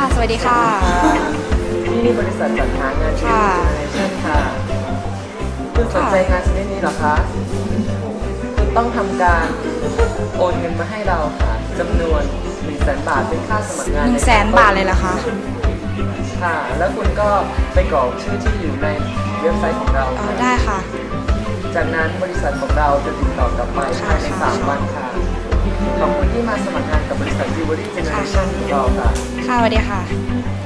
ค่ะ ที่นี่บริษัทจัดหางานชื่อค่ะ เช่นค่ะคุณสนใจงานชนิดนี้เหรอคะคุณต้องทำการโอนเงินมาให้เราค่ะจำนวน1 0 0 0 0แบาทเป็นค่าสมัครงานหนึ่งแสนบาทเลยเหรอคะ ค่ะ แล้วคุณก็ไปกรอกชื่อที่อยู่ในเว็บไซต์ของเราอ๋อ ค่ะได้ค่ะ จากนั้นบริษัทของเราจะติดต่อกลับไปภายในค่ะ 3วันค่ะขอบคุณที่มาสมัครงาน กับบริษัท j e w e l r y Generation ของเราค่ะ ค่ะสวัสดีค่ะ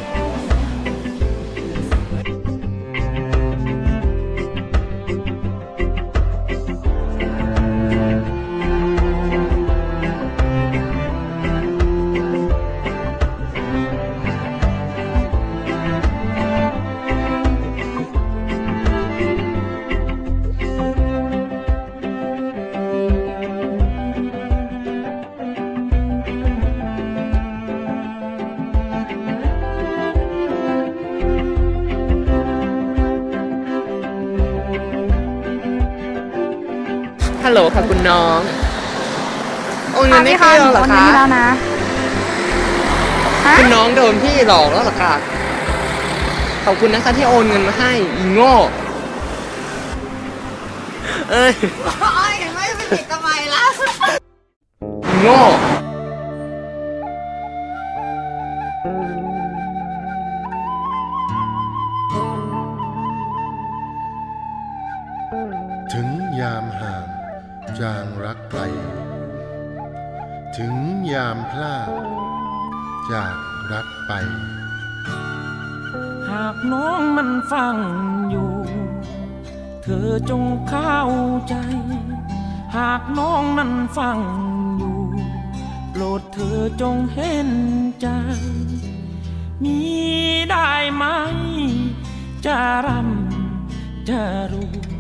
ฮัลโหลค่ะคุณน้องโอนเงิค่ะนไม่พี่คะให้หนูเราเหรโออนเงินคะให้แล้วนะฮะคุณน้องโดนพี่หลอกแล้วเหรอคะขอบคุณนะคะที่โอนเงินมาให้อีโง่ เอ้ยโอ้ยไม่เป็นเด็กทำไมล่ะ อีโง่ ถึงยามห่าง จางรักไกลถึงยามพลาด จากรักไป หากน้องมันฟังอยู่ เธอจงเข้าใจ หากน้องนั้นฟังอยู่โปรดเธอจงเห็นใจ มีได้ไหม จะรำจะรวย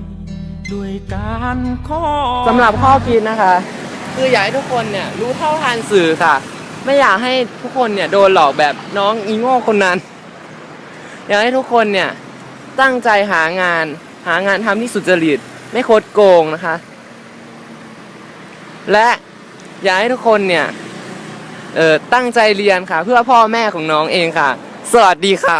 ด้วยการขอสำหรับข้อคิดนะคะ คืออยากให้ทุกคนเนี่ยรู้เท่าทันสื่อค่ะ ไม่อยากให้ทุกคนเนี่ยโดนหลอกแบบน้องอีโง่คนนั้น อยากให้ทุกคนเนี่ยตั้งใจหางาน หางานทำที่สุจริต ไม่คดโกงนะคะ และอยากให้ทุกคนเนี่ยเออตั้งใจเรียนค่ะ เพื่อพ่อแม่ของน้องเองค่ะ สวัสดีค่ะ